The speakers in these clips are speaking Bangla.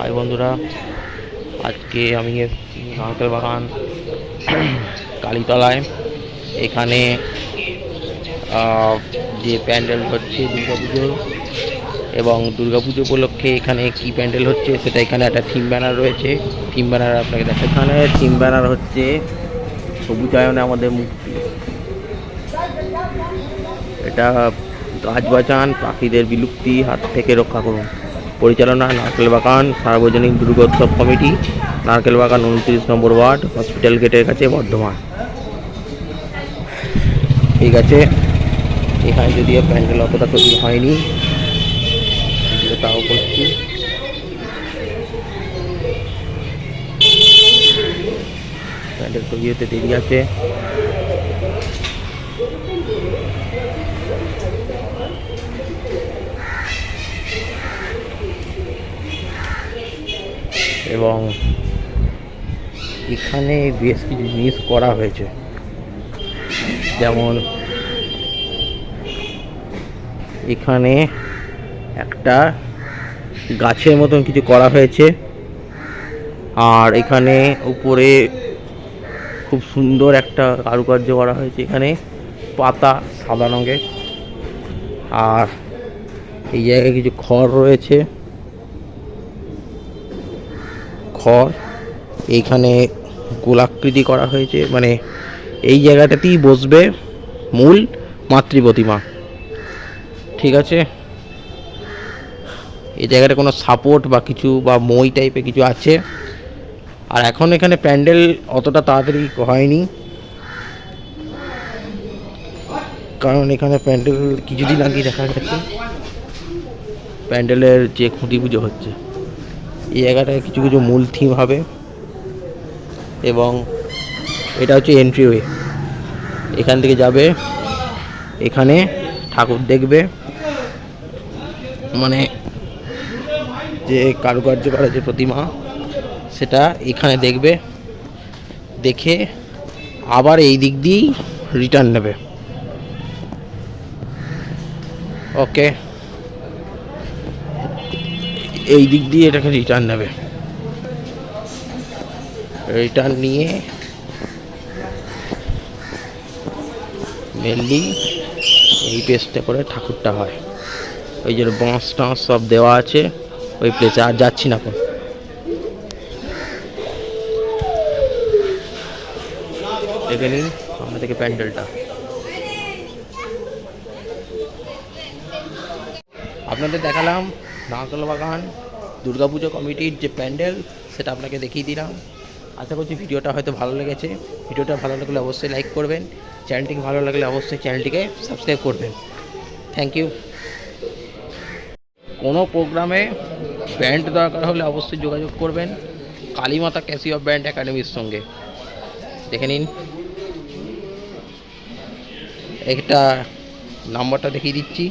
হাই বন্ধুরা, আজকে আমি এসেছি নারকেল বাগান কালীতলায়। এখানে যে প্যান্ডেল হচ্ছে দুর্গাপুজো এবং দুর্গাপুজো উপলক্ষে এখানে কি প্যান্ডেল হচ্ছে সেটা এখানে একটা থিম ব্যানার রয়েছে। থিম ব্যানার আপনাকে দেখা এখানে থিম ব্যানার হচ্ছে সবুজায়নে আমাদের মুক্তি এটা গাছ বাঁচান, পাখিদের বিলুপ্তি, হাত থেকে রক্ষা করুন। পরিচালনা নারকেল বাগান সার্বজনীন দুর্গোৎসব কমিটি নারকেল বাগান উনত্রিশ নম্বর ওয়ার্ড, হসপিটাল গেটের কাছে বর্ধমান। ঠিক আছে, এখানে যদিও প্যান্ডেল অতটা তৈরি হয়নি তাও করছি। প্যান্ডেল তৈরি হতে দেরি আছে। এবং এখানে বেশ কিছু জিনিস করা হয়েছে। যেমন এখানে একটা গাছের মতন কিছু করা হয়েছে। আর এখানে উপরে খুব সুন্দর একটা কারুকার্য করা হয়েছে। এখানে পাতা সাদা রঙের। আর এই জায়গায় কিছু খড় রয়েছে। খড়, এইখানে গোলাকৃতি করা হয়েছে মানে এই জায়গাটাতেই বসবে মূল মাতৃ প্রতিমা ঠিক আছে? এই জায়গাটা কোনো সাপোর্ট বা কিছু বা মই টাইপের কিছু আছে? আর এখন এখানে প্যান্ডেল অতটা তাড়াতাড়ি হয়নি। কারণ এখানে প্যান্ডেল কিছুদিন আগে দেখা গেছে। প্যান্ডেলের যে খুঁটি পুজো হচ্ছে। এই জায়গাটায় কিছু কিছু মূল থিম হবে এবং এটা হচ্ছে এন্ট্রিওয়ে এখান থেকে যাবে, এখানে ঠাকুর দেখবে মানে যে কারুকার্য করা যে প্রতিমা, সেটা এখানে দেখবে, দেখে আবার এই দিক দিয়েই রিটার্ন নেবে। ওকে এই দিক দিয়ে এটাকে রিটার্ন নেবে। রিটার্ন নিয়ে মেনলি এই পেস্টে করে ঠাকুরটা হয়। ওই যে বাঁশ টাঁশ সব দেওয়া আছে, ওই প্লেসে আর যাচ্ছি না এখন। দেখে নিন সামনে থেকে প্যান্ডেলটা। আপনাদের দেখালাম নারকেল বাগান দুর্গাপুজো কমিটির যে প্যান্ডেল, সেটা আপনাকে দেখিয়ে দিলাম। আশা করছি ভিডিওটা হয়তো ভালো লেগেছে। ভিডিওটা ভালো লাগলে অবশ্যই লাইক করবেন। চ্যানেলটিকে ভালো লাগলে অবশ্যই চ্যানেলটিকে সাবস্ক্রাইব করবেন। থ্যাংক ইউ কোনো প্রোগ্রামে ব্যান্ড দরকার হলে অবশ্যই যোগাযোগ করবেন। কালীমাতা ক্যাসিও ব্যান্ড একাডেমির সঙ্গে। দেখে নিন। একটা নাম্বারটা দেখিয়ে দিচ্ছি।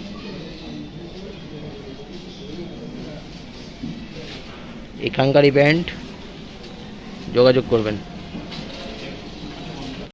এখানকারই ব্যান্ড যোগাযোগ করবেন।